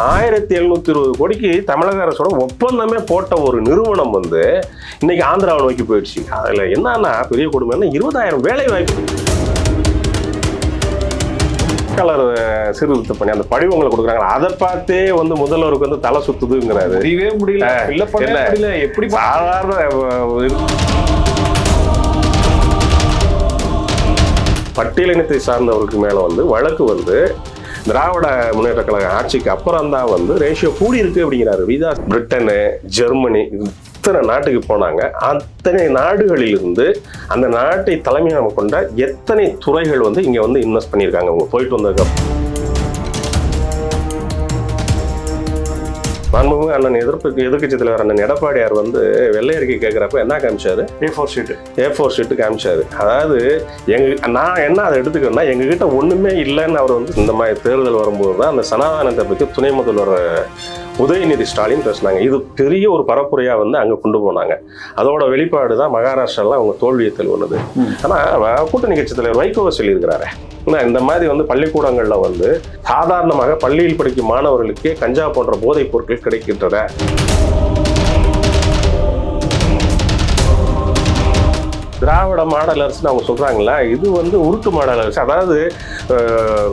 ஆயிரத்தி எழுநூத்தி இருபது கோடிக்கு தமிழக அரசோட ஒப்பந்தமே போட்ட ஒரு நிறுவனம் வந்து இன்னைக்கு ஆந்திராவை நோக்கி போயிடுச்சு. அதுல என்னன்னா பெரிய கொடுமைன்னா இருபதாயிரம் வேலை வாய்ப்பு கலர் சீர்திருத்த பண்ணி அந்த படிவங்களை கொடுக்குறாங்க. அதை பார்த்தே வந்து முதல்வருக்கு வந்து தலை சுத்துதுங்கிறாரு. முடியவே முடியல. இல்ல? முடியல. எப்படி சாதாரண பட்டியலினத்தை சார்ந்தவருக்கு மேல வந்து வழக்கு வந்து திராவிட முன்னேற்ற கழக ஆட்சிக்கு அப்புறம் தான் வந்து ரேஷியோ கூடி இருக்கு அப்படிங்கிறாரு. விதா பிரிட்டனு ஜெர்மனி இத்தனை நாட்டுக்கு போனாங்க. அத்தனை நாடுகளிலிருந்து அந்த நாட்டை தலைமையாக கொண்ட எத்தனை துறைகள் வந்து இங்கே வந்து இன்வெஸ்ட் பண்ணியிருக்காங்க. அவங்க போயிட்டு வந்ததுக்கப்புறம் மாண்புமிகு அண்ணன் எதிர்ப்பு எதிர்க்கட்சி தலைவர் அண்ணன் எடப்பாடியார் வந்து வெள்ளை அறிக்கை கேட்குறப்ப என்ன காமிச்சாரு A4 sheet. A four sheet காமிச்சாரு அதாவது எங்க நான் என்ன அதை எடுத்துக்கிறேன்னா எங்ககிட்ட ஒண்ணுமே இல்லைன்னு அவர் வந்து இந்த மாதிரி தேர்தல் வரும்போது தான் அந்த சனாதனத்தை பற்றி துணை முதல்வர் உதயநிதி ஸ்டாலின் பேசுனாங்க. இது பெரிய ஒரு பரப்புரையாக வந்து அங்கே கொண்டு போனாங்க. அதோட வெளிப்பாடு தான் மகாராஷ்டிரால அவங்க தோல்வியை தெளிவுனது ஆனால் கூட்டணி கட்சி தலைவர் வைகோவை சொல்லியிருக்கிறாரு. என்ன, இந்த மாதிரி வந்து பள்ளிக்கூடங்களில் வந்து சாதாரணமாக பள்ளியில் படிக்கும் மாணவர்களுக்கே கஞ்சா போன்ற போதைப் பொருட்கள் கிடைக்கின்றன. திராவிட மாடல் அரசுன்னு அவங்க சொல்கிறாங்களா இது வந்து உருட்டு மாடல் அரசு. அதாவது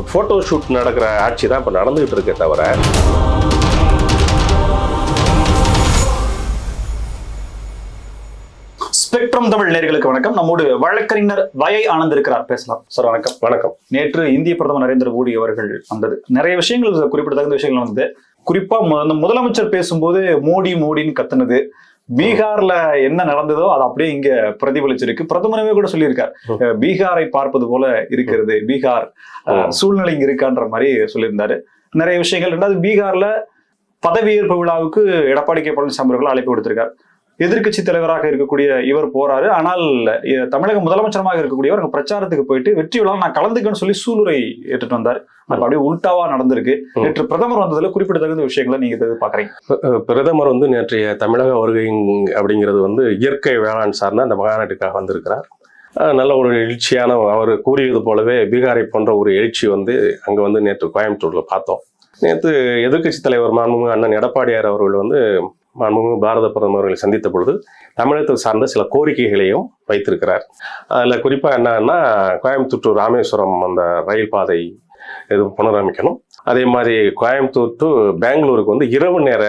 ஃபோட்டோ ஷூட் நடக்கிற ஆட்சி தான் இப்போ நடந்துகிட்டு இருக்கே தவிர ஸ்பெக்ட்ரம் தமிழ் நேர்களுக்கு வணக்கம். நம்மோடு வழக்கறிஞர் வயை ஆனந்த் இருக்கிறார் பேசலாம். சார் வணக்கம். வணக்கம். நேற்று இந்திய பிரதமர் நரேந்திர மோடி அவர்கள் வந்தது. நிறைய விஷயங்கள் குறிப்பிடத்தகுந்த விஷயங்கள் வந்து குறிப்பா முதலமைச்சர் பேசும்போது மோடி மோடின்னு கத்துனது. பீகார்ல என்ன நடந்ததோ அது அப்படியே இங்க பிரதிபலிச்சிருக்கு. பிரதமரவே கூட சொல்லியிருக்கார். பீகாரை பார்ப்பது போல இருக்கிறது. பீகார் சூழ்நிலை இங்க இருக்கான்ற மாதிரி சொல்லியிருந்தாரு. நிறைய விஷயங்கள். ரெண்டாவது பீகார்ல பதவியேற்பு விழாவுக்கு எடப்பாடி கே. பழனிசாமி அவர்கள் அழைப்பு கொடுத்திருக்கார் எதிர்க்கட்சி தலைவராக இருக்கக்கூடிய இவர் போறாரு. ஆனால் தமிழக முதலமைச்சரமாக இருக்கக்கூடியவர் அங்க பிரச்சாரத்துக்கு போயிட்டு வெற்றி விழா நான் கலந்துக்கன்னு சொல்லி சூளுரை ஏற்றுட்டு வந்தார். அது அப்படியே உல்டாவா நடந்திருக்கு. நேற்று பிரதமர் வந்ததுல குறிப்பிடத்தகுந்த விஷயங்களை நீங்க பாக்குறீங்க பிரதமர் வந்து நேற்றைய தமிழக வருகை அப்படிங்கிறது வந்து இயற்கை வேளாண் சார்ந்த அந்த மாநாட்டுக்காக வந்திருக்கிறார். நல்ல ஒரு எழுச்சியான அவர் கூறியது போலவே பீகாரை போன்ற ஒரு எழுச்சி வந்து அங்கே வந்து நேற்று கோயம்புத்தூர்ல பார்த்தோம். நேற்று எதிர்க்கட்சி தலைவர் மாண்புமிகு அண்ணன் எடப்பாடியார் அவர்கள் வந்து மாண்புமிகு பாரத பிரதமர்களை சந்தித்த பொழுது தமிழகத்தை சார்ந்த சில கோரிக்கைகளையும் வைத்திருக்கிறார். அதில் குறிப்பாக என்னன்னா கோயம்புத்தூர் டு ராமேஸ்வரம் அந்த ரயில் பாதை இது புனரமைக்கணும். அதே மாதிரி கோயம்புத்தூர் டு பெங்களூருக்கு வந்து இரவு நேர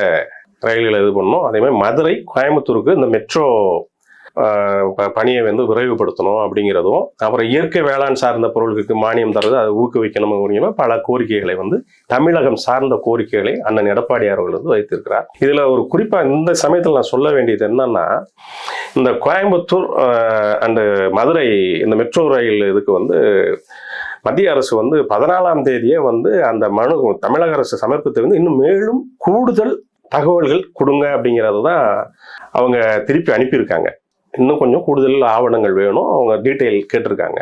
ரயில்களை இது பண்ணணும். அதே மாதிரி மதுரை கோயம்புத்தூருக்கு இந்த மெட்ரோ பணியை வந்து விரைவுபடுத்தணும் அப்படிங்கிறதும் அப்புறம் இயற்கை வேளாண் சார்ந்த பொருளுக்கு மானியம் தர்றது அதை ஊக்குவிக்கணும் அப்படிங்கிற பல கோரிக்கைகளை வந்து தமிழகம் சார்ந்த கோரிக்கைகளை அண்ணன் எடப்பாடி அவர்கள் வந்து வைத்திருக்கிறார். இதில் ஒரு குறிப்பாக இந்த சமயத்தில் நான் சொல்ல வேண்டியது என்னன்னா இந்த கோயம்புத்தூர் அண்டு மதுரை இந்த மெட்ரோ ரயில் இதுக்கு வந்து மத்திய அரசு வந்து பதினாலாம் தேதியே வந்து அந்த மனு தமிழக அரசு சமர்ப்பித்து வந்து இன்னும் மேலும் கூடுதல் தகவல்கள் கொடுங்க அப்படிங்கிறது தான் அவங்க திருப்பி அனுப்பியிருக்காங்க. இன்னும் கொஞ்சம் கூடுதல் ஆவணங்கள் வேணும். அவங்க டீட்டெயில் கேட்டிருக்காங்க.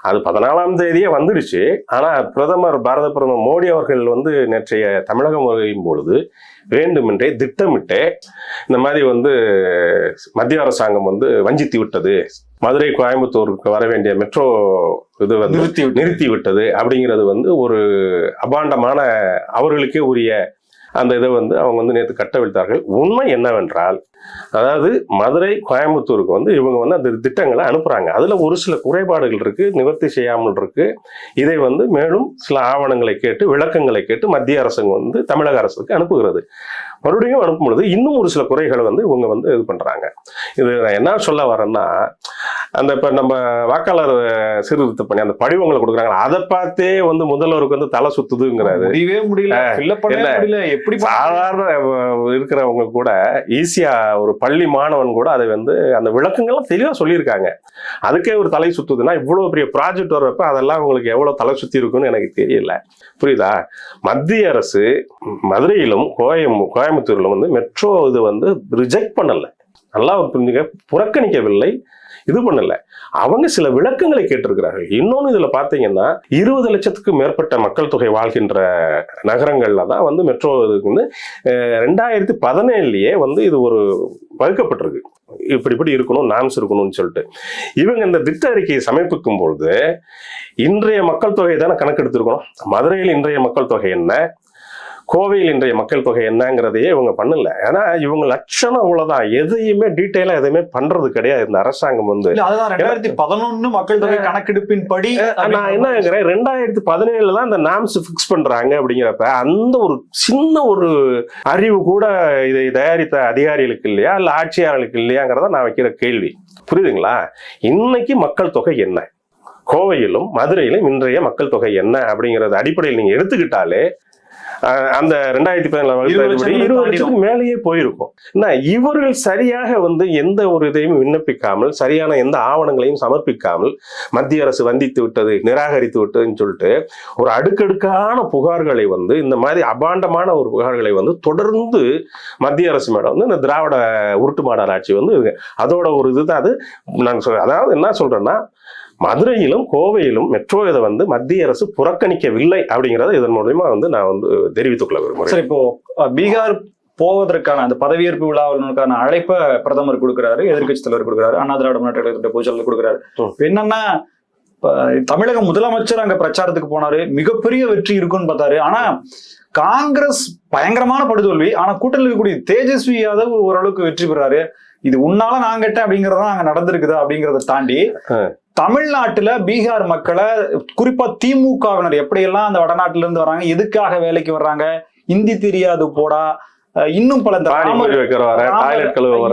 அது பதினாலாம் தேதியே வந்துடுச்சு. ஆனால் பிரதமர் பாரத பிரதமர் மோடி அவர்கள் வந்து நேற்றைய தமிழகம் வருகையும் பொழுது வேண்டுமென்றே திட்டமிட்டே இந்த மாதிரி வந்து மத்திய அரசாங்கம் வந்து வஞ்சித்து விட்டது. மதுரை கோயம்புத்தூருக்கு வர வேண்டிய மெட்ரோ இது வந்து நிறுத்தி. நிறுத்தி விட்டது அப்படிங்கிறது வந்து ஒரு அபாண்டமான அவர்களுக்கே உரிய அந்த இதை வந்து அவங்க வந்து நேற்று கட்டவிழ்த்தார்கள் உண்மை என்னவென்றால் அதாவது மதுரை கோயம்புத்தூருக்கு வந்து இவங்க வந்து அந்த திட்டங்களை அனுப்புகிறாங்க அதில் ஒரு சில குறைபாடுகள் இருக்குது நிவர்த்தி செய்யாமல் இருக்குது இதை வந்து மேலும் சில ஆவணங்களை கேட்டு விளக்கங்களை கேட்டு மத்திய அரசு வந்து தமிழக அரசுக்கு அனுப்புகிறது. மறுபடியும் அனுப்பும் பொழுது இன்னும் ஒரு சில குறைகளை வந்து இவங்க வந்து இது பண்ணுறாங்க இது நான் என்ன சொல்ல வரேன்னா அந்த இப்ப நம்ம வாக்காளர் சீர்திருத்த பண்ணி அந்த படிவங்களை கொடுக்குறாங்க அதை பார்த்தே வந்து முதல்வருக்கு வந்து தலை சுத்துதுங்கிறாரு. முடியவே முடியல. முடியல எப்படி சாதாரண இருக்கிறவங்க கூட ஈஸியா ஒரு பள்ளி மாணவன் கூட அதை வந்து அந்த விளக்கங்கள்லாம் தெளிவா சொல்லியிருக்காங்க. அதுக்கே ஒரு தலை சுத்துதுன்னா இவ்வளவு பெரிய ப்ராஜெக்ட் வர்றப்ப அதெல்லாம் உங்களுக்கு எவ்வளவு தலை சுத்தி இருக்குன்னு எனக்கு தெரியல. புரியுதா? மத்திய அரசு மதுரையிலும் கோயம் கோயம்புத்தூர்ல வந்து மெட்ரோ இது வந்து ரிஜெக்ட் பண்ணல. நல்லா புரிஞ்சுங்க புறக்கணிக்கவில்லை இது பண்ணல. அவங்க சில விளக்கங்களை கேட்டிருக்கிறார்கள். இன்னொன்று இதில் பார்த்தீங்கன்னா இருபது லட்சத்துக்கு மேற்பட்ட மக்கள் தொகை வாழ்கின்ற நகரங்களில் தான் வந்து மெட்ரோ இதுக்கு வந்து ரெண்டாயிரத்தி பதினேழுலேயே வந்து இது ஒரு வகுக்கப்பட்டிருக்கு. இப்படி இப்படி இருக்கணும் நாம்ஸ் இருக்கணும்னு சொல்லிட்டு. இவங்க இந்த திட்ட அறிக்கையை சமர்ப்பிக்கும் பொழுது இன்றைய மக்கள் தொகையை தானே கணக்கெடுத்திருக்கணும்? மதுரையில் இன்றைய மக்கள் தொகை என்ன? கோவையில் இன்றைய மக்கள் தொகை என்னங்கிறதையே இவங்க பண்ணல. ஏன்னா இவங்க லட்சணம் அவ்வளவுதான். எதையுமே டீட்டெயிலா எதுவுமே பண்றது கிடையாது இந்த அரசாங்கம் வந்து. ரெண்டாயிரத்தி பதினொன்னு மக்கள் தொகை கணக்கெடுப்பின் படி நான் என்ன கேக்குறேன் ரெண்டாயிரத்தி பதினேழுல தான் இந்த நாம்ஸ் ஃபிக்ஸ் பண்றாங்க அப்படிங்கிறப்ப அந்த ஒரு சின்ன ஒரு அறிவு கூட இதை தயாரித்த அதிகாரிகளுக்கு இல்லையா? இல்ல ஆட்சியாளர்களுக்கு இல்லையாங்கிறத நான் வைக்கிற கேள்வி. புரியுதுங்களா? இன்னைக்கு மக்கள் தொகை என்ன? கோவையிலும் மதுரையிலும் இன்றைய மக்கள் தொகை என்ன அப்படிங்கறது அடிப்படையில் நீங்க எடுத்துக்கிட்டாலே அந்த ரெண்டாயிரத்தி இருபது லட்சம் இருபது. லட்சத்துக்கு மேலேயே போயிருக்கும் இவர்கள் சரியாக வந்து எந்த ஒரு இதையும் விண்ணப்பிக்காமல் சரியான எந்த ஆவணங்களையும் சமர்ப்பிக்காமல் மத்திய அரசு வந்தித்து விட்டது நிராகரித்து விட்டதுன்னு சொல்லிட்டு ஒரு அடுக்கடுக்கான புகார்களை வந்து இந்த மாதிரி அபாண்டமான ஒரு புகார்களை வந்து தொடர்ந்து மத்திய அரசு மேடம் வந்து இந்த திராவிட உருட்டு மாடல் ஆட்சி வந்து. அதோட ஒரு இதுதான் அது நான் சொல்றேன் அதாவது என்ன சொல்றேன்னா மதுரையிலும் கோவையிலும் மெட்ரோ இதை வந்து மத்திய அரசு புறக்கணிக்கவில்லை அப்படிங்கறத இதன் மூலயமா வந்து நான் வந்து தெரிவித்துக் கொள்ள விரும்புகிறேன். சரி இப்போ பீகார் போவதற்கான அந்த பதவியேற்பு விழாவினுக்கான அழைப்பை பிரதமர் கொடுக்கிறாரு எதிர்க்கட்சி தலைவர் கொடுக்கிறாரு அண்ணா திராவிட முன்னேற்ற கழகத்துடைய பொதுச்செயலாளர் கொடுக்கிறாரு. என்னன்னா தமிழக முதலமைச்சர் அங்க பிரச்சாரத்துக்கு போனாரு மிகப்பெரிய வெற்றி இருக்குன்னு பார்த்தாரு. ஆனா காங்கிரஸ் பயங்கரமான படுதோல்வி ஆனா கூட்டணியில் இருக்கக்கூடிய தேஜஸ்வி யாதவ் ஓரளவுக்கு வெற்றி பெறாரு. இது உன்னால நான் கெட்டேன் அப்படிங்கறத அங்க நடந்திருக்குதா அப்படிங்கறத தாண்டி. தமிழ்நாட்டுல பீகார் மக்களை குறிப்பா திமுகவினர் எப்படியெல்லாம் அந்த வடநாட்டுல இருந்து வராங்க எதுக்காக வேலைக்கு வர்றாங்க ஹிந்தி தெரியாது போடா இன்னும் பல இந்த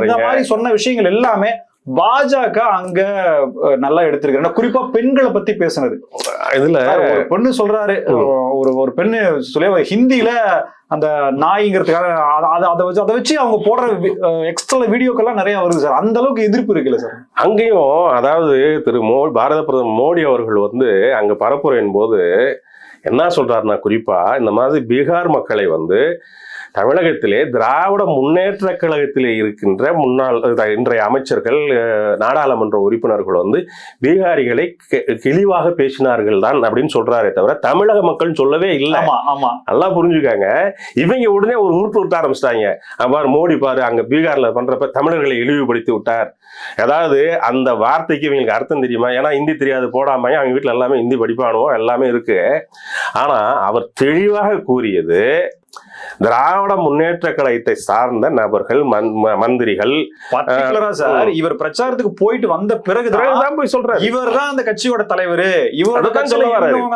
இந்த மாதிரி சொன்ன விஷயங்கள் எல்லாமே பாஜக அங்க நல்லா எடுத்திருக்காங்க குறிப்பா பெண்களை பத்தி பேசுனது. இதுல ஒரு பொண்ணு சொல்றாரு. ஒரு ஒரு பெண்ணு சொல்லி ஹிந்தியில அந்த நாய்ங்கிறதுக்காக அதை வச்சு அதை வச்சு அவங்க போடுற எக்ஸ்ட்ரா வீடியோக்கெல்லாம் நிறைய வருது சார். அந்த அளவுக்கு எதிர்ப்பு இருக்குல்ல சார்? அங்கேயும் அதாவது திரு மோ பாரத பிரதமர் மோடி அவர்கள் வந்து அங்க பரப்புரையின் போது என்ன சொல்றாருன்னா குறிப்பா இந்த மாதிரி பீகார் மக்களை வந்து தமிழகத்திலே திராவிட முன்னேற்ற கழகத்திலே இருக்கின்ற முன்னாள் இன்றைய அமைச்சர்கள் நாடாளுமன்ற உறுப்பினர்கள் வந்து பீகாரிகளை கிழிவாக பேசினார்கள் தான் அப்படின்னு சொல்றாரே தவிர தமிழக மக்கள் சொல்லவே இல்லை. நல்லா புரிஞ்சுக்காங்க. இவங்க உடனே ஒரு உருட்டு விட்ட ஆரம்பிச்சிட்டாங்க. பாரு மோடி பாரு அங்க பீகார்ல பண்றப்ப தமிழர்களை இழிவுபடுத்தி விட்டார். அதாவது அந்த வார்த்தைக்கு இவங்களுக்கு அர்த்தம் தெரியுமா? ஏன்னா ஹிந்தி தெரியாது போடாம அவங்க வீட்டுல எல்லாமே ஹிந்தி படிப்பானுவோ எல்லாமே இருக்கு. ஆனா அவர் தெளிவாக கூறியது திராவிட முன்னேற்ற கழகத்தை சார்ந்த நபர்கள் மந்திரிகள் சார் இவர் பிரச்சாரத்துக்கு போயிட்டு வந்த பிறகுதான் தான் போய் சொல்றாரு. இவர் தான் அந்த கட்சியோட தலைவர்.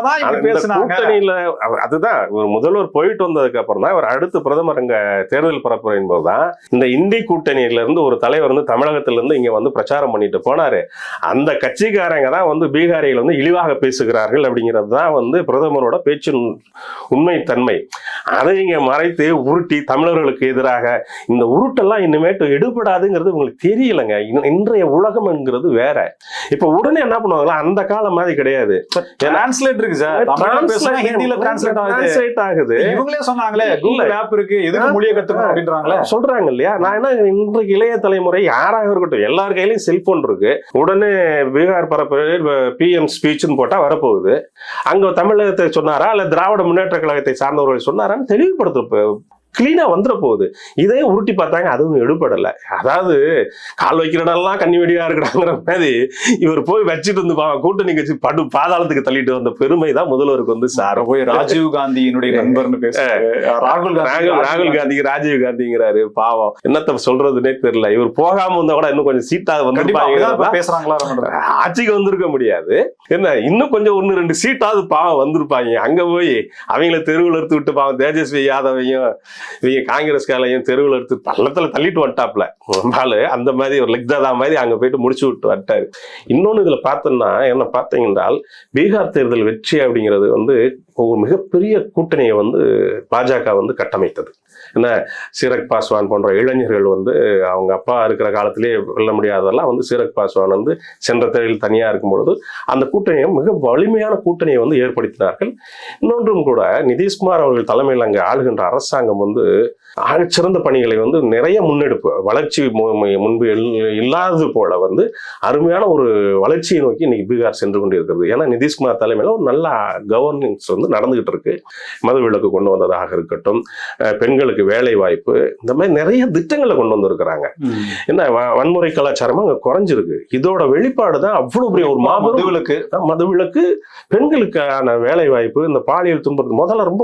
தான் பேசுனாங்க. கூட்டணியில அதுதான். முதல்வர் போயிட்டு வந்ததுக்கு அப்புறம் தான் அவர் அடுத்து பிரதமர் அங்க தேர்தல் பரப்புரையின் போதுதான் இந்த இந்தி கூட்டணியில இருந்து ஒரு தலைவர் வந்து தமிழகத்துல இருந்து இங்க வந்து பிரச்சாரம் பண்ணிட்டு போனாரு. அந்த கட்சிக்காரங்க தான் வந்து பீகாரிகள் வந்து இழிவாக பேசுகிறார்கள் அப்படிங்கிறது தான் வந்து பிரதமரோட பேச்சின் உண்மைத்தன்மை. அதை இங்க மறைத்து உருட்டி தமிழர்களுக்கு எதிராக இந்த உருட்டெல்லாம் இனிமேட்டு எடுபடாதுங்கிறது உங்களுக்கு தெரியலங்க. இன்- இன்றைய உலகம் என்கிறது வேற. இப்ப உடனே என்ன பண்ணுவாங்களா? அந்த காலம் மாதிரி கிடையாது. டிரான்ஸ்லேட் இருக்கு சார். தமிழ்ல பேசுனா ஹிந்தில டிரான்ஸ்லேட் ஆகுது. டிரான்ஸ்லேட் ஆகுது. இவங்களே சொன்னாங்களே கூகுள் ஆப் இருக்கு எதுக்கு மொழியை கத்துக்கணும் அப்படின்றாங்களே? சொல்றாங்க இல்லையா? நான் என்ன இன்றைக்கு இளைய தலைமுறை யாராக இருக்கட்டும் எல்லார் கையிலயும் செல்போன் இருக்கு. உடனே பீகார் பரப்பு பிஎம் ஸ்பீச்னு போட்டா வரப்போகுது. அங்க தமிழகத்தை சொன்னாரா? இல்ல திராவிட முன்னேற்ற கழகத்தை சார்ந்தவர்கள் சொன்னாரான்னு தெளிவுபடுத்த இப்போ கிளீனா வந்துட போகுது. இதே உருட்டி பார்த்தாங்க அதுவும் எடுபடல. அதாவது கால் வைக்கிற இடம்லாம் கண்ணி வெடியா இருக்கிறாங்கிற மாதிரி இவர் போய் வச்சுட்டு வந்து பா- கூட்டணி கட்சி படு பாதாளத்துக்கு தள்ளிட்டு வந்த பெருமை தான் முதல்வருக்கு வந்து சார். போய் ராஜீவ் காந்தியினுடைய நண்பர்னு பேசுறாரு ராகுல் ராகுல் ராகுல் காந்திக்கு ராஜீவ் காந்திங்கிறாரு பாவம். என்னத்த சொல்றதுன்னே தெரியல. இவர் போகாம இருந்தா கூட இன்னும் கொஞ்சம் சீட்டா கண்டிப்பா அப்படிதான் இப்ப வந்து பேசுறாங்களா? ஆட்சிக்கு வந்திருக்க முடியாது. என்ன இன்னும் கொஞ்சம் ஒன்னு ரெண்டு சீட்டாவது பாவம் வந்திருப்பாங்க. அங்க போய் அவங்கள தெருவில் எடுத்து விட்டு பாவம். தேஜஸ்வி யாதவையும் இவங்க காங்கிரஸ்காரையும் தெருவில் எடுத்து பள்ளத்தில் தள்ளிட்டு வந்துட்டாப்ல பாலு அந்த மாதிரி ஒரு லெக்தாதா மாதிரி அங்க போயிட்டு முடிச்சு விட்டு வந்துட்டாரு. இன்னொன்னு இதுல பார்த்தோம்னா என்ன பார்த்தீங்கன்றால் பீகார் தேர்தல் வெற்றி அப்படிங்கிறது வந்து ஒரு மிகப்பெரிய கூட்டணியை வந்து பாஜக வந்து கட்டமைத்தது. என்ன சீரக் பாஸ்வான் போன்ற இளைஞர்கள் வந்து அவங்க அப்பா இருக்கிற காலத்திலேயே வெல்ல முடியாததெல்லாம் வந்து சீரக் பாஸ்வான் வந்து சென்ற தேர்தலில் தனியாக இருக்கும் பொழுது அந்த கூட்டணியை மிக வலிமையான கூட்டணியை வந்து ஏற்படுத்தினார்கள். இன்னொன்றும் கூட நிதிஷ்குமார் அவர்கள் தலைமையில் அங்கே ஆளுகின்ற அரசாங்கம் வந்து ஆகச்சிறந்த பணிகளை வந்து நிறைய முன்னெடுப்பு வளர்ச்சி முன்பு இல்- இல்லாதது போல வந்து அருமையான ஒரு வளர்ச்சியை நோக்கி இன்னைக்கு பீகார் சென்று கொண்டிருக்கிறது. ஏன்னா நிதிஷ்குமார் தலைமையில் ஒரு நல்ல கவர்னன்ஸ் வந்து நடந்துகிட்டு இருக்கு மது விலக்கு கொண்டு வந்ததாக இருக்கட்டும் பெண்களுக்கு வேலை வாய்ப்பு இந்த மாதிரி நிறைய திட்டங்களை கொண்டு வந்திருக்கிறாங்க. என்ன வன்முறை கலாச்சாரமா அங்க குறைஞ்சிருக்கு. இதோட வெளிப்பாடு தான் அவ்வளவு பெரிய ஒரு மாபெரும் மதுவிலக்கு. மதுவிலக்கு பெண்களுக்கான வேலை வாய்ப்பு இந்த பாலியல் துன்புறுத்தல் முதல்ல ரொம்ப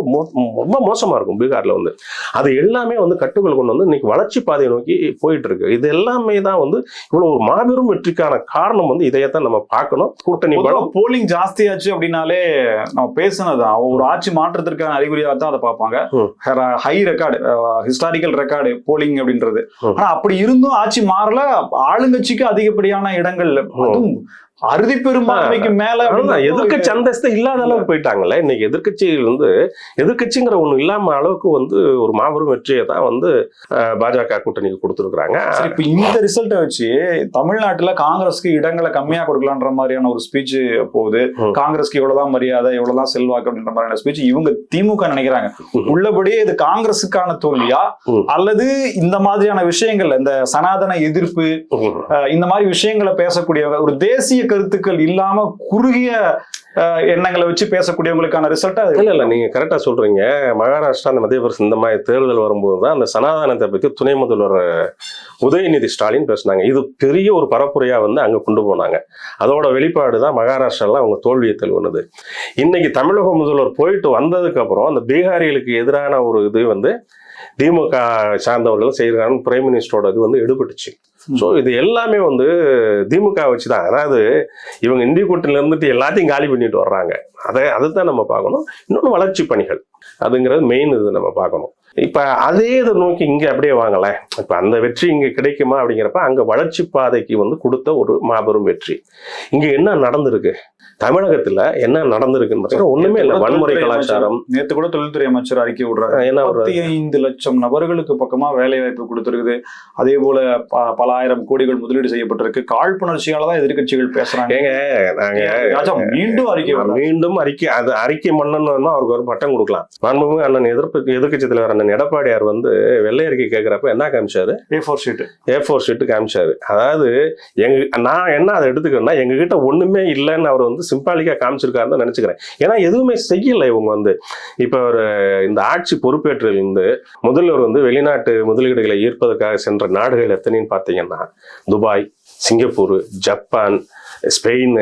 ரொம்ப மோசமா இருக்கும் பீகார்ல வந்து. அது எல்லாமே வந்து கட்டுக்குள் கொண்டு வந்து இன்னைக்கு வளர்ச்சி பாதையை நோக்கி போயிட்டு இருக்கு இது எல்லாமே தான் வந்து இவ்வளவு ஒரு மாபெரும் வெற்றிக்கான காரணம் வந்து இதையத்தான் நம்ம பார்க்கணும். கூட்டணி போலிங் ஜாஸ்தியாச்சு அப்படின்னாலே நம்ம பேசுனதுதான் ஒரு ஆட்சி மாற்றத்திற்கான அறிகுறியாக தான் அதை பார்ப்பாங்க. High record historical record polling அப்படின்றது. ஆனா அப்படி இருந்தும் ஆட்சி மாறல. ஆளுங்கட்சிக்கு அதிகப்படியான இடங்கள் அதுவும் அறுதி பெரும்பான்மைக்கு மேல எதிர்க்கட்சி அந்தஸ்து இல்லாத அளவுக்கு போயிட்டாங்கல்ல. இன்னைக்கு எதிர்க்கட்சிகள் வந்து எதிர்க்கட்சிங்கிற ஒண்ணு இல்லாம அளவுக்கு வந்து ஒரு மாபெரும் வெற்றியை தான் வந்து பாஜக கூட்டணிக்கு கொடுத்துருக்காங்க சரி, இப்ப இந்த ரிசல்ட்டை வச்சு தமிழ்நாட்டுல காங்கிரஸ்க்கு இடங்களை கம்மியா கொடுக்கலான்ற மாதிரியான ஒரு ஸ்பீச் போகுது. காங்கிரஸ்க்கு இவ்வளவுதான் மரியாதை இவ்வளவுதான் செல்வாக்கு அப்படின்ற மாதிரியான ஸ்பீச் இவங்க திமுக நினைக்கிறாங்க. உள்ளபடியே இது காங்கிரஸுக்கான தோல்வியா. அல்லது இந்த மாதிரியான விஷயங்கள் இந்த சனாதன எதிர்ப்பு இந்த மாதிரி விஷயங்களை பேசக்கூடியவங்க ஒரு தேசிய கருத்துக்கள் இல்லாம குறுகிய எண்ணங்களை வச்சு பேசக்கூடியவங்களுக்கான ரிசல்ட்டா இல்ல இல்ல நீங்க கரெக்டா சொல்றீங்க. மகாராஷ்டிரா அந்த மத்திய பிரதேசம் இந்த மாதிரி தேர்தல் வரும்போது தான் அந்த சனாதனத்தை பத்தி துணை முதல்வர் உதயநிதி ஸ்டாலின் பேசினாங்க. இது பெரிய ஒரு பரப்புரையா வந்து அங்க கொண்டு போனாங்க. அதோட வெளிப்பாடு தான் மகாராஷ்டிரால அவங்க தோல்வியை தழுவுனது. இன்னைக்கு தமிழக முதல்வர் போயிட்டு வந்ததுக்கு அப்புறம் அந்த பீகாரிகளுக்கு எதிரான ஒரு இது வந்து திமுக சார்ந்தவர்கள் செய்கிறாங்க பிரைம் மினிஸ்டரோட இது வந்து எடுபட்டுச்சு. ஸோ இது எல்லாமே வந்து திமுக வச்சு தான் அதாவது இவங்க இந்திய கூட்டணியில இருந்துட்டு எல்லாத்தையும் காலி பண்ணிட்டு வர்றாங்க. அதை அதை தான் நம்ம பார்க்கணும். இன்னொன்று வளர்ச்சி பணிகள். அதுங்கிறது மெயின் இது நம்ம பார்க்கணும். இப்போ அதே இதை நோக்கி இங்கே அப்படியே வாங்கலேன் இப்போ அந்த வெற்றி இங்கே கிடைக்குமா அப்படிங்கிறப்ப அங்கே வளர்ச்சி பாதைக்கு வந்து கொடுத்த ஒரு மாபெரும் வெற்றி. இங்கே என்ன நடந்திருக்கு? தமிழகத்தில் என்ன நடந்திருக்குன்னு பார்த்தீங்கன்னா ஒன்றுமே இல்லை. வன்முறை கலாச்சாரம். நேத்து கூட தொழில்துறை அமைச்சர் அறிக்கை விடுறாரு. முப்பத்தி ஐந்து லட்சம் நபர்களுக்கு பக்கமா வேலை வாய்ப்பு கொடுத்திருக்குது. அதே போல பல ஆயிரம் கோடிகள் முதலீடு செய்யப்பட்டிருக்கு. காழ்ப்புணர்ச்சியால தான் எதிர்க்கட்சிகள் பேசுறாங்க. ஏங்க நாங்க ராஜா மீண்டும் அறிக்கை. மீண்டும் அறிக்கை அது அறிக்கை மன்னன்னா அவருக்கு ஒரு பட்டம் கொடுக்கலாம். மாண்புமிகு அண்ணன் எதிர்ப்பு எதிர்க்கட்சி தலைவர் அண்ணன் எடப்பாடியார் வந்து வெள்ளை அறிக்கை கேட்கிறப்ப என்ன காமிச்சாரு? A four sheet A four sheet காமிச்சாரு. அதாவது எங்க நான் என்ன அதை எடுத்துக்கிறேன்னா எங்க கிட்ட ஒண்ணுமே இல்லைன்னு அவர் வந்து சிம்பாலிக்கா காமிச்சிருக்காருன்னு நினைச்சுக்கிறேன். ஏன்னா எதுவுமே செய்யல இவங்க வந்து. இப்ப ஒரு இந்த ஆட்சி பொறுப்பேற்றிலிருந்து முதல்வர் வந்து வெளிநாட்டு முதலீடுகளை ஈர்ப்பதற்காக சென்ற நாடுகள் எத்தனைன்னு பார்த்தீங்கன்னா Dubai Singapore Japan Spain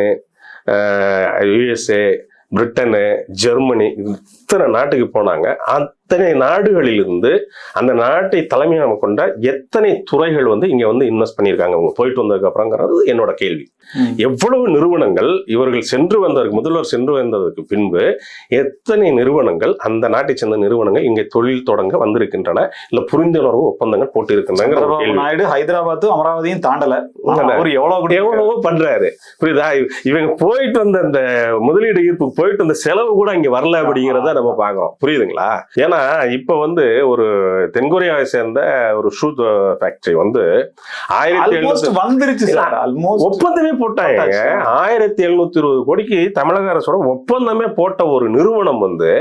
USA Britain Germany இத்தனை நாட்டுக்கு போனாங்க. அத்தனை நாடுகளிலிருந்து அந்த நாட்டை தலைமையாக கொண்ட எத்தனை துறைகள் வந்து இங்க வந்து இன்வெஸ்ட் பண்ணியிருக்காங்க? அவங்க போயிட்டு வந்ததுக்கு அப்புறங்கிறது என்னோட கேள்வி. எவ்வளவு நிறுவனங்கள் இவர்கள் சென்று வந்ததற்கு முதல்வர் சென்று வந்ததற்கு பின்பு எத்தனை நிறுவனங்கள் அந்த நாட்டை சேர்ந்த நிறுவனங்கள் இங்கே தொழில் தொடங்க வந்திருக்கின்றன? இல்ல புரிந்துணர்வு ஒப்பந்தங்கள் கேள்வி. நாயுடு ஹைதராபாத் அமராவதியும் தாண்டல. அவர் எவ்வளவு எவ்வளவோ பண்றாரு. புரியுதா? இவ- இவங்க போயிட்டு வந்த அந்த முதலீடு ஈர்ப்புக்கு போயிட்டு வந்த செலவு கூட இங்க வரல அப்படிங்கிறத நம்ம பார்க்கறோம். புரியுதுங்களா? ஏன்னா இப்ப வந்து ஒரு தென்கொரியாவை சேர்ந்த ஒரு ஷூ ஃபேக்டரி வந்து ஆயிரத்தி எழுநூத்தி வந்துருச்சு சார் ஆல்மோஸ்ட் ஒப்பந்தமே போட்டாங்க. ஆயிரத்தி எழுநூத்தி இருபது கோடிக்கு தமிழக அரசோட ஒப்பந்தமே போட்ட ஒரு நிறுவனம் வந்து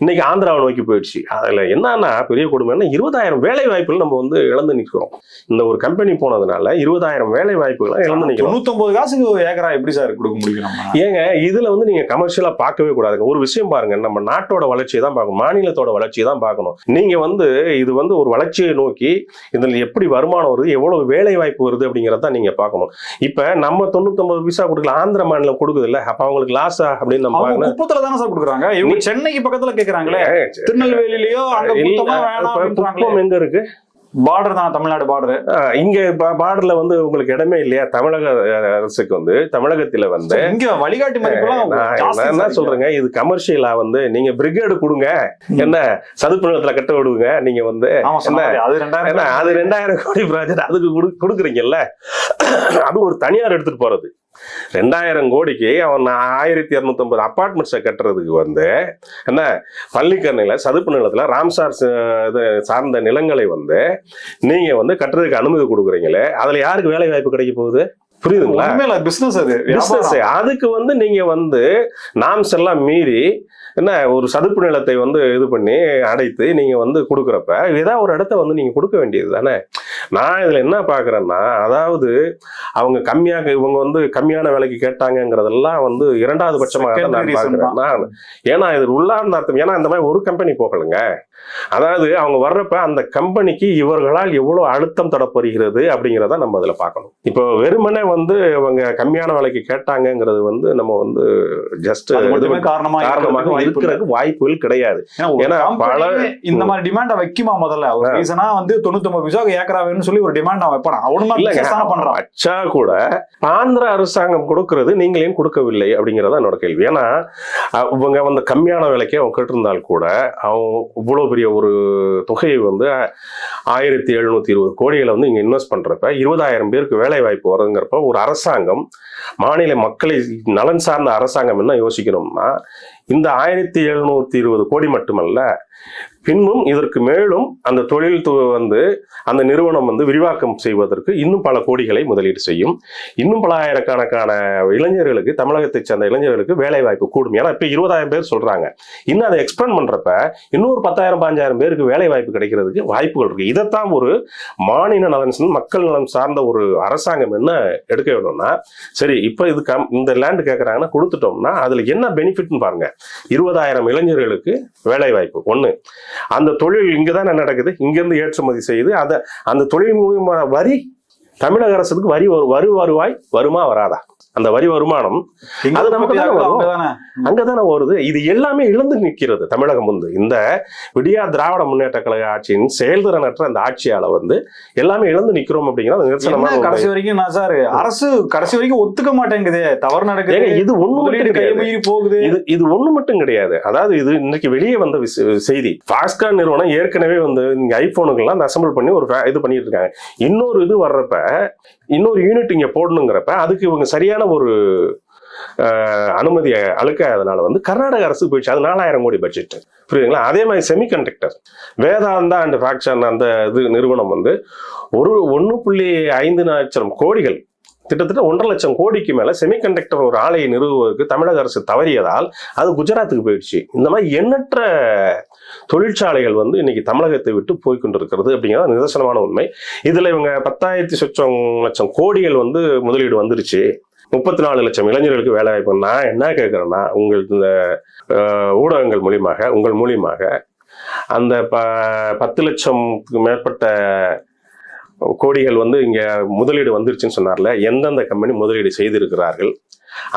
இன்னைக்கு ஆந்திராவை நோக்கி போயிடுச்சு. அதுல என்னன்னா பெரிய கொடுமைன்னா இருபதாயிரம் வேலை வாய்ப்புகள் நம்ம வந்து இழந்து நிற்கிறோம். இந்த ஒரு கம்பெனி போனதுனால இருபதாயிரம் வேலை வாய்ப்புகளை இழந்து நிற்கிறோம். தொண்ணூத்தொன்பது காசுக்கு ஒரு ஏக்கரா எப்படி சார் கொடுக்க முடியும் ஏங்க இதுல வந்து நீங்க கமர்ஷியலா பார்க்கவே கூடாதுங்க. ஒரு விஷயம் பாருங்க நம்ம நாட்டோட வளர்ச்சியை தான் பார்க்கணும். மாநிலத்தோட வளர்ச்சியை தான் பார்க்கணும். நீங்க வந்து இது வந்து ஒரு வளர்ச்சியை நோக்கி இதுல எப்படி வருமானம் வருது எவ்வளவு வேலை வாய்ப்பு வருது அப்படிங்கறத நீங்க பார்க்கணும். இப்ப நம்ம தொண்ணூத்தொன்பது பைசா கொடுக்கல ஆந்திர மாநிலம் கொடுக்குது இல்ல? அப்ப அவங்களுக்கு லாஸா அப்படின்னு நம்ம பார்க்கணும். குப்பத்துல தானே சார் கொடுக்குறாங்க? இவங்க சென்னைக்கு பக்கத்துல கேக்குறாங்களே. திருநெல்வேலிலயோ அங்க குப்பமா எங்க இருக்கு? பார்டர் தான் தமிழ்நாடு பார்டர் இங்க பார்டர்ல வந்து உங்களுக்கு இடமே இல்லையா? தமிழக அரசுக்கு வந்து தமிழகத்துல வந்து. இங்க வழிகாட்டி என்ன சொல்றேங்க? இது கமர்ஷியலா வந்து நீங்க பிரிகேடு கொடுங்க. என்ன சதுப்பு நிலத்துல கட்ட விடுங்க. நீங்க வந்து அது ரெண்டாயிரம் கோடி ப்ராஜெக்ட் அதுக்கு கொடு கொடுக்குறீங்கல்ல? அது ஒரு தனியார் எடுத்துட்டு போறது. ரெண்டாயிரம் கோடிக்கு அவன் ஆயிரத்தி இரநூத்தம்பது அப்பார்ட்மெண்ட்ஸை கட்டுறதுக்கு வந்து என்ன பள்ளிக்கரணையில் சதுப்பு நிலத்துல ராம்சார் இது சார்ந்த நிலங்களை வந்து நீங்க வந்து கட்டுறதுக்கு அனுமதி கொடுக்குறீங்களே அதுல யாருக்கு வேலை வாய்ப்பு கிடைக்க போகுது? புரியுதுங்களா? பிசினஸ் அது பிசினஸ். அதுக்கு வந்து நீங்க வந்து நாம்ஸ் எல்லாம் மீறி என்ன ஒரு சதுப்பு நிலத்தை வந்து இது பண்ணி அடைத்து நீங்க வந்து கொடுக்குறப்ப ஏதாவது ஒரு இடத்த வந்து நீங்க கொடுக்க வேண்டியது தானே நான் இதுல என்ன பாக்குறேன்னா அதாவது அவங்க கம்மியாக இவங்க வந்து கம்மியான விலைக்கு கேட்டாங்கங்கிறதெல்லாம் வந்து இரண்டாவது பட்சமாக தான் நான் பாக்குறேன் நான் ஏன்னா இது உள்ளார்ந்த அர்த்தம். ஏன்னா இந்த மாதிரி ஒரு கம்பெனி போகலைங்க. அதாவது அவங்க வர்றப்ப அந்த கம்பெனிக்கு இவர்களால் எவ்வளவு அழுத்தம் தடப்படுகிறது அப்படிங்கிறத நம்ம அதுல பார்க்கணும். இப்போ வெறுமனே வந்து அவங்க கம்மியான விலைக்கு கேட்டாங்கங்கிறது வந்து நம்ம வந்து ஜஸ்ட் காரணமாக இருக்கிறதுக்கு வாய்ப்புகள் கிடையாது. ஏன்னா பல- இந்த மாதிரி டிமாண்ட வைக்குமா முதல்ல? ரீசனா வந்து தொண்ணூத்தொன்பது பைசா ஏக்கரா வேணும்னு சொல்லி ஒரு டிமாண்ட் அவன் வைப்பான். அவனுமா தானே பண்றான். வச்சா கூட ஆந்திர அரசாங்கம் கொடுக்கிறது நீங்கள் ஏன் கொடுக்கவில்லை அப்படிங்கறத என்னோட கேள்வி. ஏன்னா இவங்க வந்து கம்மியான விலைக்கு அவன் கேட்டிருந்தால் கூட அவன் இவ்வளவு பெரிய ஒரு தொகையை வந்து ஆயிரத்தி எழுநூத்தி இருபது கோடிகளை வந்து இங்க இன்வெஸ்ட் பண்றப்ப இருபதாயிரம் பேருக்கு வேலை வாய்ப்பு வருங்கிறப்ப ஒரு அரசாங்கம் மாநில மக்களை நலன் சார்ந்த அரசாங்கம் என்ன யோசிக்கணும்னா இந்த ஆயிரத்தி எழுநூத்தி இருபது கோடி மட்டுமல்ல பின்னும் இதற்கு மேலும் அந்த தொழில் வந்து அந்த நிறுவனம் வந்து விரிவாக்கம் செய்வதற்கு இன்னும் பல கோடிகளை முதலீடு செய்யும். இன்னும் பல ஆயிரக்கணக்கான இளைஞர்களுக்கு தமிழகத்தை சேர்ந்த இளைஞர்களுக்கு வேலை வாய்ப்பு கூடும். ஏன்னா இப்போ இருபதாயிரம் பேர் சொல்றாங்க. இன்னும் அதை எக்ஸ்பேண்ட் பண்றப்ப இன்னொரு பத்தாயிரம் பாஞ்சாயிரம் பேருக்கு வேலை வாய்ப்பு கிடைக்கிறதுக்கு வாய்ப்புகள் இருக்கு. இதைத்தான் ஒரு மாநில நலன் மக்கள் நலன் சார்ந்த ஒரு அரசாங்கம் என்ன எடுக்க வேணும்னா சரி இப்போ இது கம் இந்த லேண்டு கேட்குறாங்கன்னா கொடுத்துட்டோம்னா அதில் என்ன பெனிஃபிட்னு பாருங்க. இருபதாயிரம் இளைஞர்களுக்கு வேலை வாய்ப்பு ஒன்று அந்த தொழில் இங்கதான் நடக்குது. இங்கிருந்து ஏற்றுமதி செய்யுது. அந்த அந்த தொழில் மூலியமான வரி தமிழக அரசுக்கு வரி வரு- வருவாய் வருமா வராதா? அந்த வரி வருமானம் அது நமக்கு. அங்கதானே? வருது. இது எல்லாமே இழந்து நிற்கிறது தமிழகம் வந்து. இந்த விடியா திராவிட முன்னேற்ற கழக ஆட்சியின் செயல்திறனற்ற அந்த ஆட்சியால வந்து எல்லாமே இழந்து நிக்கிறோம் அப்படிங்கிறது. கடைசி வரைக்கும் நான் சார் அரசு கடைசி வரைக்கும் ஒத்துக்க மாட்டேங்குதே. தவறு நடக்குது. இது ஒண்ணு மட்டும் கிடையாது. போகுது. இது இது ஒண்ணு மட்டும் கிடையாது. அதாவது இது இன்னைக்கு வெளியே வந்த செய்தி. பாஸ்கான் நிறுவனம் ஏற்கனவே வந்து ஐபோனுக்கெல்லாம் அசம்பிள் பண்ணி ஒரு இது பண்ணிட்டு இருக்காங்க. இன்னொரு இது வர்றப்ப இன்னொரு யூனிட் இங்கே போடணுங்கிறப்ப அதுக்கு இவங்க சரியான ஒரு அனுமதியை அழுக்காதனால வந்து கர்நாடக அரசு போயிடுச்சு. அது நாலாயிரம் கோடி பட்ஜெட் புரியுதுங்களா? அதே மாதிரி செமிகண்டக்டர் வேதாந்தா அண்ட் ஃபேக்ஷன் அந்த இது நிறுவனம் வந்து ஒரு ஒன்று புள்ளி ஐந்து லட்சம் கோடிகள் கிட்டத்தட்ட ஒன்றரை லட்சம் கோடிக்கு மேலே செமிகண்டக்டர் ஒரு ஆலையை நிறுவுவதற்கு தமிழக அரசு தவறியதால் அது குஜராத்துக்கு போயிடுச்சு. இந்த மாதிரி எண்ணற்ற தொழிற்சாலைகள் வந்து இன்னைக்கு தமிழகத்தை விட்டு போய் கொண்டிருக்கிறது அப்படிங்கிறது நிதர்சனமான உண்மை. இதில் இவங்க பத்தாயிரத்தி சொச்சம் லட்சம் கோடிகள் வந்து முதலீடு வந்துருச்சு. முப்பத்தி நாலு லட்சம் இளைஞர்களுக்கு வேலை வாய்ப்பு. நான் என்ன கேட்குறேன்னா உங்கள் இந்த ஊடகங்கள் மூலியமாக உங்கள் மூலியமாக அந்த ப பத்து லட்சம்க்கு மேற்பட்ட கோடிகள் வந்து இங்க முதலீடு வந்துருச்சுன்னு சொன்னார்ல எந்தெந்த கம்பெனி முதலீடு செய்திருக்கிறார்கள்?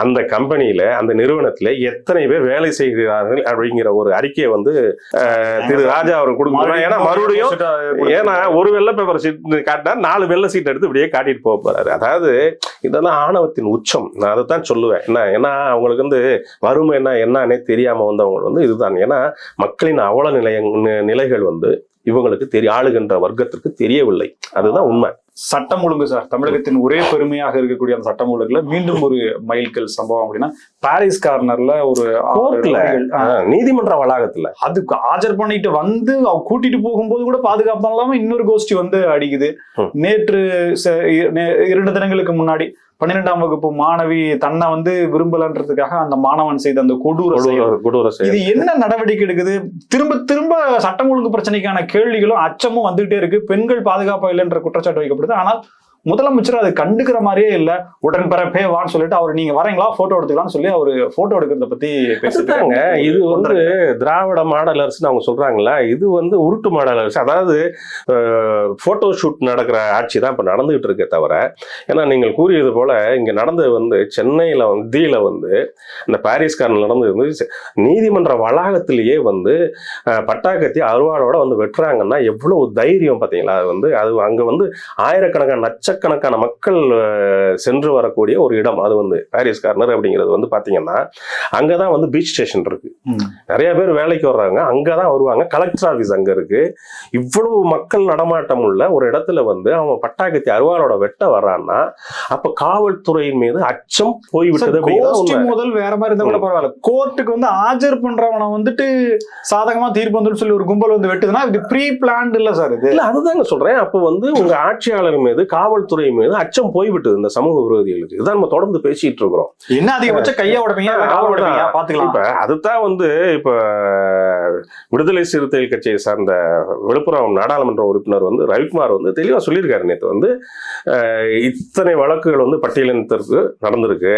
அந்த கம்பெனியில அந்த நிறுவனத்துல எத்தனை பேர் வேலை செய்கிறார்கள் அப்படிங்கிற ஒரு அறிக்கையை வந்து திரு ராஜா அவர் கொடுக்கணும். ஏன்னா மறுபடியும் ஏன்னா ஒரு வெள்ளை பேப்பர் சீட் காட்டினா நாலு வெள்ளை சீட் எடுத்து இப்படியே காட்டிட்டு போக போறாரு. அதாவது இதெல்லாம் ஆணவத்தின் உச்சம். நான் அதை தான் சொல்லுவேன். என்ன ஏன்னா அவங்களுக்கு வந்து வறுமைன்னா என்னன்னே தெரியாம வந்தவங்க வந்து இதுதான். ஏன்னா மக்களின் அவல நிலைய நிலைகள் வந்து இவங்களுக்கு தெரிய ஆளுகின்ற வர்க்கத்திற்கு தெரியவில்லை. அதுதான் உண்மை. சட்டம் ஒழுங்கு சார். தமிழகத்தின் ஒரே பெருமையாக இருக்கக்கூடிய அந்த சட்டம் ஒழுங்குல மீண்டும் ஒரு மைல்கல் சம்பவம் அப்படின்னா பாரிஸ் கார்னர்ல ஒரு நீதிமன்ற வளாகத்துல? அதுக்கு ஆஜர் பண்ணிட்டு வந்து கூட்டிட்டு போகும்போது கூட பாதுகாப்பு இல்லாம இன்னொரு கோஷ்டி வந்து அடிக்குது. நேற்று இரண்டு தினங்களுக்கு முன்னாடி பன்னிரெண்டாம் வகுப்பு மாணவி தன்னை வந்து விரும்பலன்றதுக்காக அந்த மாணவன் செய்த அந்த கொடூர. கொடூர இது என்ன நடவடிக்கை எடுக்குது? திரும்ப திரும்ப சட்டம் ஒழுங்கு பிரச்சனைக்கான கேள்விகளும் அச்சமும் வந்துகிட்டே இருக்கு. பெண்கள் பாதுகாப்பா இல்லைன்ற குற்றச்சாட்டு வைக்கப்படுது. ஆனால் முதலமைச்சர் அது கண்டுக்கிற மாதிரியே இல்ல. உடன்பிறப்பே வான்னு சொல்லிட்டு அவர் நீங்க வரீங்களா? போட்டோ எடுத்துக்கலாம்னு சொல்லி அவர் போட்டோ எடுக்கிறத பத்தி இருக்காங்க. இது வந்து திராவிட மாடல் அரசுன்னு அவங்க சொல்றாங்களா இது வந்து உருட்டு மாடல் அரசு. அதாவது போட்டோ ஷூட் நடக்கிற ஆட்சி தான் இப்ப நடந்துகிட்டு இருக்கே தவிர ஏன்னா நீங்கள் கூறியது போல இங்க நடந்தது வந்து சென்னையில வந்து தீல வந்து இந்த பாரிஸ்காரன் நடந்தது வந்து நீதிமன்ற வளாகத்திலேயே வந்து பட்டாக்கத்தி அருவாளோட வந்து வெட்டுறாங்கன்னா எவ்வளவு தைரியம் பாத்தீங்களா? அது வந்து அது அங்க வந்து ஆயிரக்கணக்கான லட்சக்கணக்கான மக்கள் சென்று வரக்கூடிய ஒரு இடம். அது வந்து பாரிஸ் கார்னர் அப்படிங்கிறது வந்து பாத்தீங்கன்னா அங்கதான் வந்து பீச் ஸ்டேஷன் இருக்கு. நிறைய பேர் வேலைக்கு வர்றாங்க. அங்கதான் வருவாங்க. கலெக்டர் ஆபீஸ் அங்க இருக்கு. இவ்வளவு மக்கள் நடமாட்டம் உள்ள ஒரு இடத்துல வந்து அவன் பட்டாக்கத்தி அருவாளோட வெட்ட வர்றான்னா அப்ப காவல்துறையின் மீது அச்சம் போய்விட்டது. முதல் வேற மாதிரி இருந்தா கூட பரவாயில்ல. கோர்ட்டுக்கு வந்து ஆஜர் பண்றவனை வந்துட்டு சாதகமா தீர்ப்பு வந்துன்னு சொல்லி ஒரு கும்பல் வந்து வெட்டுதுன்னா இது ப்ரீ பிளான்ட் இல்ல சார் இது? இல்ல அதுதாங்க சொல்றேன். அப்ப வந்து உங்க ஆட்சியாளர் மீது காவல் காவல்துறை மீது அச்சம் போய்விட்டது இந்த சமூக விரோதிகளுக்கு. இதான் நம்ம தொடர்ந்து பேசிட்டு இருக்கிறோம். என்ன அதிகபட்சம் கையா உடைப்பீங்க பாத்துக்கலாம் இப்ப அதுதான் வந்து இப்ப விடுதலை சிறுத்தைகள் கட்சியை சார்ந்த விழுப்புரம் நாடாளுமன்ற உறுப்பினர் வந்து ரவிக்குமார் வந்து தெளிவா சொல்லியிருக்காரு நேற்று வந்து இத்தனை வழக்குகள் வந்து பட்டியலினத்திற்கு நடந்திருக்கு.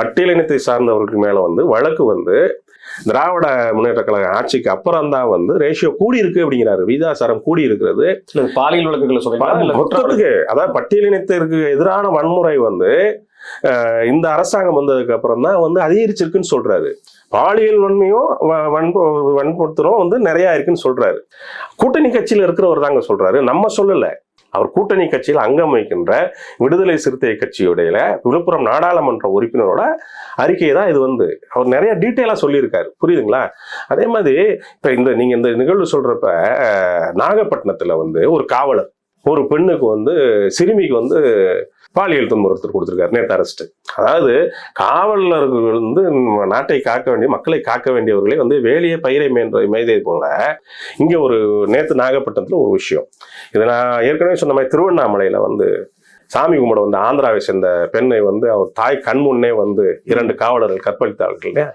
பட்டியலினத்தை சார்ந்தவர்களுக்கு மேல வந்து வழக்கு வந்து திராவிட முன்னேற்ற கழக ஆட்சிக்கு அப்புறம் தான் வந்து ரேஷியோ கூடி இருக்கு அப்படிங்கிறாரு. விகிதாசாரம் கூடி இருக்கிறது பாலியல் வழக்குகளை? மொத்தத்துக்கு அதாவது பட்டியலினத்திற்கு எதிரான வன்முறை வந்து இந்த அரசாங்கம் வந்ததுக்கு அப்புறம் தான் வந்து அதிகரிச்சிருக்குன்னு சொல்றாரு. பாலியல் வன்மையும் வன்பு வன்புறுத்தலும் வந்து நிறைய இருக்குன்னு சொல்றாரு. கூட்டணி கட்சியில இருக்கிறவர் தாங்க சொல்றாரு. நம்ம சொல்லல. அவர் கூட்டணி கட்சியில் அங்கம் வகிக்கின்ற விடுதலை சிறுத்தை கட்சியுடைய விழுப்புரம் நாடாளுமன்ற உறுப்பினரோட அறிக்கையை தான் இது வந்து. அவர் நிறைய டீட்டெயிலாக சொல்லியிருக்காரு. புரியுதுங்களா? அதே மாதிரி இப்போ இந்த நீங்கள் இந்த நிகழ்வு சொல்கிறப்ப நாகப்பட்டினத்தில் வந்து ஒரு காவலர் ஒரு பெண்ணுக்கு வந்து சிறுமிக்கு வந்து பாலியல் துன்புறுத்தல் கொடுத்துருக்காரு நேற்று அரெஸ்ட் அதாவது காவலர்கள் வந்து நாட்டை காக்க வேண்டிய மக்களை காக்க வேண்டியவர்களே வந்து வேலையை பயிரை மேன்ற மேய்தை போல இங்க ஒரு நேத்து நாகப்பட்டினத்துல ஒரு விஷயம். இதை நான் ஏற்கனவே சொன்ன மாதிரி திருவண்ணாமலையில வந்து சாமி கும்பிட வந்து ஆந்திராவை சேர்ந்த பெண்ணை வந்து அவர் தாய் கண் முன்னே வந்து இரண்டு காவலர்கள் கற்பழித்தார்கள் இல்லையா?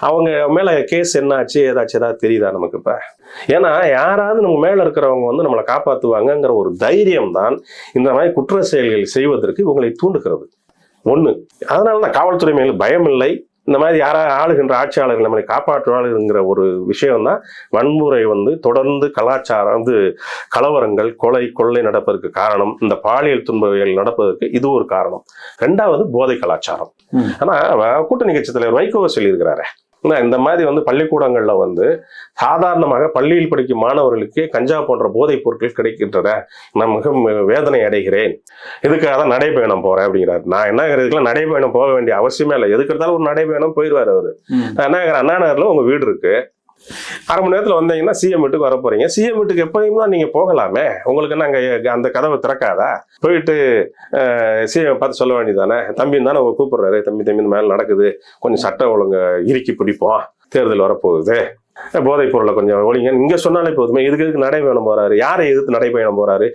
அவங்க மேல கேஸ் என்னாச்சு ஏதாச்சும் ஏதாவது தெரியுதா நமக்கு இப்ப? ஏன்னா யாராவது நம்ம மேல இருக்கிறவங்க வந்து நம்மளை காப்பாற்றுவாங்கங்கிற ஒரு தைரியம் தான் இந்த மாதிரி குற்ற செயல்கள் செய்வதற்கு இவங்களை தூண்டுகிறது. ஒன்று அதனால தான் காவல்துறை மேலே பயம் இல்லை இந்த மாதிரி யாரா ஆளுகின்ற ஆட்சியாளர்கள் நம்மளை காப்பாற்றுவாளுங்கிற ஒரு விஷயம் தான் வன்முறை வந்து தொடர்ந்து கலாச்சாரம் வந்து கலவரங்கள் கொலை கொள்ளை நடப்பதற்கு காரணம் இந்த பாலியல் துன்பங்கள் நடப்பதற்கு இது ஒரு காரணம். ரெண்டாவது போதை கலாச்சாரம். ம். ஆனா அவ- கூட்டணி கட்சி தலைவர் வைகோ சொல்லியிருக்கிறாரு. இந்த மாதிரி வந்து பள்ளிக்கூடங்கள்ல வந்து சாதாரணமாக பள்ளியில் படிக்கும் மாணவர்களுக்கே கஞ்சா போன்ற போதைப் பொருட்கள் கிடைக்கின்றன. நான் மிக வேதனை அடைகிறேன். இதுக்காக தான் நடைபயணம் போறேன் அப்படிங்கிறாரு. நான் என்ன இதுக்கெல்லாம் நடைபயணம் போக வேண்டிய அவசியமே இல்லை. எதுக்கு இருந்தாலும் ஒரு நடைபயணம் போயிடுவாரு அவரு. நான் என்ன அண்ணா நகர்ல உங்க வீடு இருக்கு. அரை மணி நேரத்துல வந்தீங்கன்னா சிஎம் வீட்டுக்கு வர போறீங்க. சிஎம் வீட்டுக்கு எப்பயும் தான் நீங்க போகலாமே. உங்களுக்கு என்ன அங்க அந்த கதவை திறக்காதா? போயிட்டு சிஎம் பார்த்து சொல்ல வேண்டியதானே தம்பின்னு தானே கூப்பிடுறாரு. தம்பி தம்பி இந்த மேல நடக்குது. கொஞ்சம் சட்ட ஒழுங்க இறுக்கி பிடிப்போம். தேர்தல் வரப்போகுது. போதைப் பொருளை கொஞ்சம் ஒழிங்க இங்கே சொன்னாலே போதுமே. இதுக்கு எதுக்கு நடைபயணம் போறாரு? யாரை எதிர்த்து நடைபயணம் போறாரு?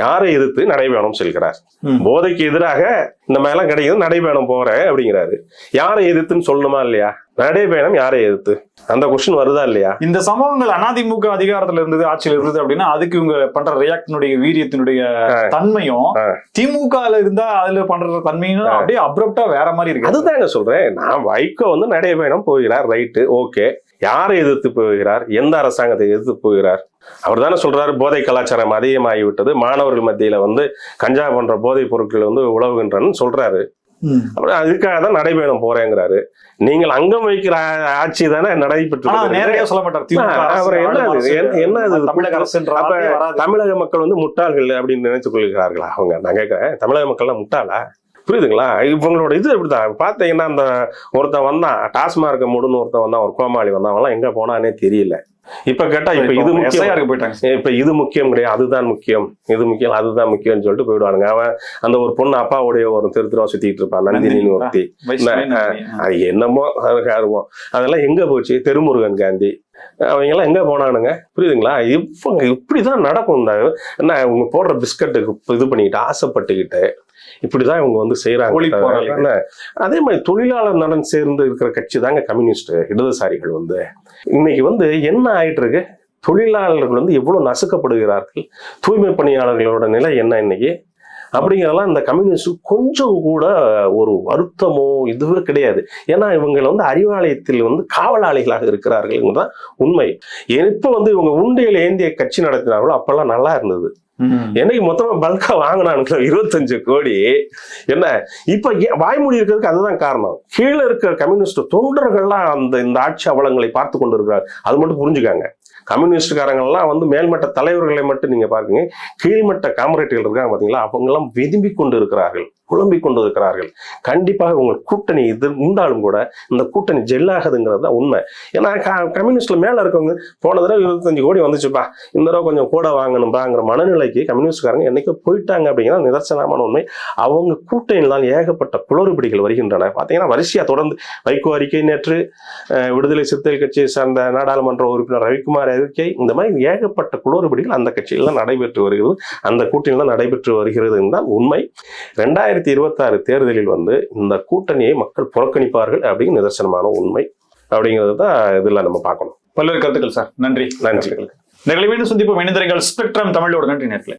யாரை எதிர்த்து நடைபயணம் செல்கிறார். போதைக்கு எதிராக இந்த மாதிரிலாம் கிடைக்குது நடைபயணம் போறேன் அப்படிங்கிறாரு. யாரை எதிர்த்துன்னு சொல்லணுமா இல்லையா? நடைபயணம் யாரை எதிர்த்து? அந்த கொஸ்டின் வருதா இல்லையா? இந்த சம்பவங்கள் அதிமுக அதிகாரத்துல இருந்தது ஆட்சியில் இருந்தது அப்படின்னா அதுக்கு இவங்க பண்ற ரியாக்டினுடைய வீரியத்தினுடைய தன்மையும் ஆ. திமுகல இருந்தா அதுல பண்ற தன்மையும். அப்படியே அப்ரப்டா வேற மாதிரி இருக்கு. அதுதாங்க சொல்றேன். நான் வைகோ வந்து நடைபயணம் போகிறார் ரைட்டு ஓகே. யாரை எதிர்த்து போகிறார்? எந்த அரசாங்கத்தை எதிர்த்து போகிறார்? அவர் தானே சொல்றாரு போதை கலாச்சாரம் அதிகமாகிவிட்டது மாணவர்கள் மத்தியில வந்து கஞ்சா போன்ற போதைப் பொருட்கள் வந்து உழவுகின்றன்னு சொல்றாரு. அப்புறம் அதுக்காக தான் நடைபயணம் போறேங்கிறாரு. நீங்கள் அங்கம் வைக்கிற ஆட்சி தானே நடைபெற்று ஆனா வருகிறது. நேரடியா சொல்ல மாட்டார். என்ன இது? அரசு? தமிழக தமிழக மக்கள் வந்து முட்டாள்கள் அப்படின்னு நினைத்துக் கொள்கிறார்களா? அவங்க நான் கேட்கிறேன் தமிழக மக்கள்லாம் முட்டாளா? புரியுதுங்களா? இவங்களோட இது எப்படிதான்? பார்த்தீங்கன்னா அந்த ஒருத்தன் வந்தான் டாஸ்மார்க்க முடுன்னு ஒருத்தன் வந்தான் ஒரு கோமாளி வந்தான் அவன்லாம் எங்க போனானே தெரியல. இப்ப கேட்டா இப்ப இது முக்கியம். போயிட்டாங்க இப்ப இது முக்கியம் கிடையாது அதுதான் முக்கியம். இது முக்கியம் அதுதான் முக்கியம்னு சொல்லிட்டு போயிடுவானுங்க. அவன் அந்த ஒரு பொண்ணு அப்பாவுடைய ஒரு தெரு தெருவா சுத்திட்டு இருப்பான் நந்தினின்னு நந்தினி. ஒருத்தி. அது என்னமோ அதுக்கு ஆர்வம். அதெல்லாம் எங்க போச்சு? தெருமுருகன் காந்தி. அவங்க எல்லாம் எங்க போனானுங்க? புரியுதுங்களா? இப்போ இப்படிதான் நடக்கும். இந்த என்ன இவங்க போடுற பிஸ்கட்டுக்கு இது பண்ணிக்கிட்டு ஆசைப்பட்டுக்கிட்டு இப்படிதான் இவங்க வந்து செய்யறாங்க அதே மாதிரி தொழிலாளர் நலன் சேர்ந்து இருக்கிற கட்சி தாங்க கம்யூனிஸ்ட் இடதுசாரிகள் வந்து. இன்னைக்கு வந்து என்ன ஆயிட்டு இருக்கு தொழிலாளர்கள் வந்து எவ்வளவு நசுக்கப்படுகிறார்கள்? தூய்மை பணியாளர்களோட நிலை என்ன இன்னைக்கு? அப்படிங்கிறதெல்லாம் இந்த கம்யூனிஸ்ட் கொஞ்சம் கூட ஒரு வருத்தமோ இதுவே கிடையாது. ஏன்னா இவங்க வந்து அறிவாலயத்தில் வந்து காவலாளிகளாக இருக்கிறார்கள் தான் உண்மை. எப்போ வந்து இவங்க உண்டியல் ஏந்திய கட்சி நடத்தினார்களோ அப்பெல்லாம் நல்லா இருந்தது. என்னைக்கு மொத்தமா பல்கா வாங்கினானுங்களோ இருபத்தஞ்சு கோடி. என்ன? இப்ப ஏன் வாய்மொழி இருக்கிறதுக்கு அதுதான் காரணம். கீழே இருக்கிற கம்யூனிஸ்ட் தொண்டர்கள்லாம் அந்த இந்த ஆட்சி அவலங்களை பார்த்து கொண்டு இருக்கிறார் அது மட்டும் புரிஞ்சுக்காங்க. கம்யூனிஸ்டுக்காரங்கள்லாம் வந்து மேல்மட்ட தலைவர்களை மட்டும் நீங்க பாருங்க கீழ்மட்ட காமரேட்டுகள் இருக்காங்க பாத்தீங்களா? அவங்க எல்லாம் விரும்பி கொண்டு இருக்கிறார்கள் குழம்பிக் கொண்டிருக்கிறார்கள். கண்டிப்பாக உங்கள் கூட்டணி இது இருந்தாலும் கூட இந்த கூட்டணி ஜெல்லாகுதுங்கிறது தான் உண்மை. ஏன்னா க- கம்யூனிஸ்ட்ல மேல இருக்கவங்க போன தடவை இருபத்தஞ்சு கோடி வந்துச்சுப்பா. இந்த தடவை கொஞ்சம் கூட வாங்கணும்பாங்கிற மனநிலைக்கு கம்யூனிஸ்ட்காரங்க என்னைக்கு போயிட்டாங்க அப்படிங்கிறது நிதர்சனமான உண்மை. அவங்க கூட்டணியில்தான் ஏகப்பட்ட குளறுபடிகள் வருகின்றன. பார்த்தீங்கன்னா வரிசையா தொடர்ந்து வைகோ அறிக்கை நேற்று விடுதலை சிறுத்தைகள் கட்சியை சார்ந்த நாடாளுமன்ற உறுப்பினர் ரவிக்குமார் அறிக்கை இந்த மாதிரி ஏகப்பட்ட குளறுபடிகள் அந்த கட்சியில் தான் நடைபெற்று வருகிறது. அந்த கூட்டணியில் தான் நடைபெற்று வருகிறது தான் உண்மை. ரெண்டாயிரத்தி இருபத்தாறு தேர்தலில் வந்து இந்த கூட்டணியை மக்கள் புறக்கணிப்பார்கள் அப்படிங்கிற நிதர்சனமான உண்மை அப்படிங்கிறது தான் இதில் நம்ம பார்க்கணும். பல்வேறு கருத்துக்கள் சார். நன்றி. நன்றி. மீண்டும் சந்திப்போம். இணைந்திருங்கள். ஸ்பெக்ட்ரம் தமிழோட. நன்றி நேரத்தில்